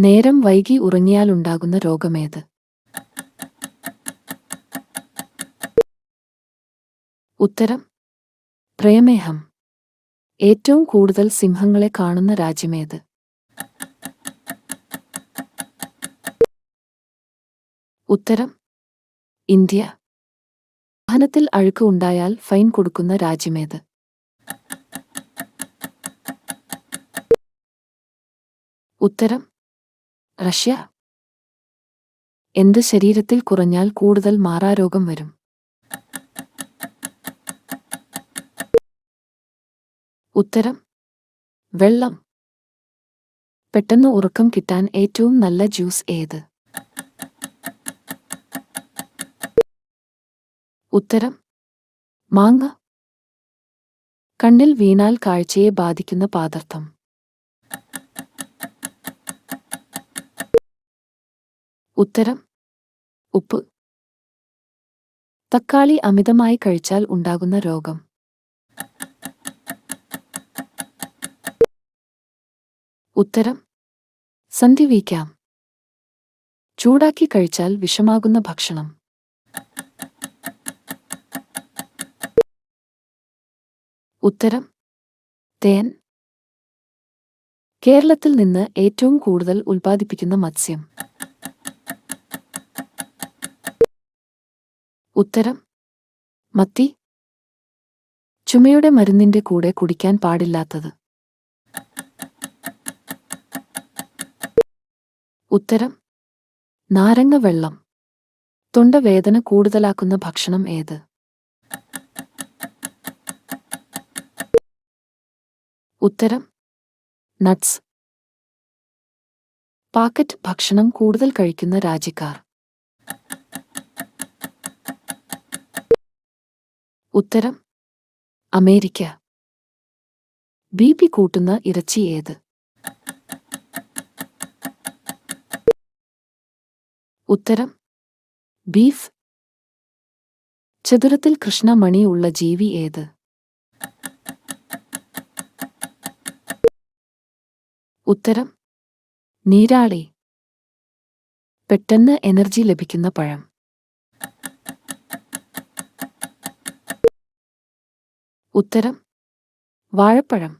നേരം വൈകി ഉറങ്ങിയാലുണ്ടാകുന്ന രോഗമേത്? ഉത്തരം പ്രേമേഹം. ഏറ്റവും കൂടുതൽ സിംഹങ്ങളെ കാണുന്ന രാജ്യമേത്? ഉത്തരം ഇന്ത്യ. വാഹനത്തിൽ അഴുക്ക് ഉണ്ടായാൽ ഫൈൻ കൊടുക്കുന്ന രാജ്യമേത്? ഉത്തരം റഷ്യ. എന്ത് ശരീരത്തിൽ കുറഞ്ഞാൽ കൂടുതൽ മാറാരോഗം വരും? ഉത്തരം. വെള്ളം. പെട്ടെന്ന് ഉറക്കം കിട്ടാൻ ഏറ്റവും നല്ല ജ്യൂസ് ഏത്? ഉത്തരം. മാങ്ങ. കണ്ണിൽ വീണാൽ കാഴ്ചയെ ബാധിക്കുന്ന പാദർത്ഥം. ഉത്തരം ഉപ്പ്. തക്കാളി അമിതമായി കഴിച്ചാൽ ഉണ്ടാകുന്ന രോഗം. ഉത്തരം സന്ധിവീക്കാം ചൂടാക്കി കഴിച്ചാൽ വിഷമാകുന്ന ഭക്ഷണം. ഉത്തരം തേൻ. കേരളത്തിൽ നിന്ന് ഏറ്റവും കൂടുതൽ ഉൽപ്പാദിപ്പിക്കുന്ന മത്സ്യം. ഉത്തരം മത്തി ചുമയുടെ മരുന്നിന്റെ കൂടെ കുടിക്കാൻ പാടില്ലാത്തത്. ഉത്തരം നാരങ്ങ വെള്ളം. തൊണ്ടവേദന കൂടുതലാക്കുന്ന ഭക്ഷണം ഏത്? ഉത്തരം നട്ട്സ്. പാക്കറ്റ് ഭക്ഷണം കൂടുതൽ കഴിക്കുന്ന രാജ്യക്കാർ. ഉത്തരം അമേരിക്ക. ബി പി കൂട്ടുന്ന ഇറച്ചി ഏത്? ഉത്തരം ബീഫ്. ചതുരത്തിൽ കൃഷ്ണമണി ഉള്ള ജീവി ഏത്? ഉത്തരം നീരാളി. പെട്ടെന്ന് എനർജി ലഭിക്കുന്ന പഴം. ഉത്തരം വാഴപ്പഴം.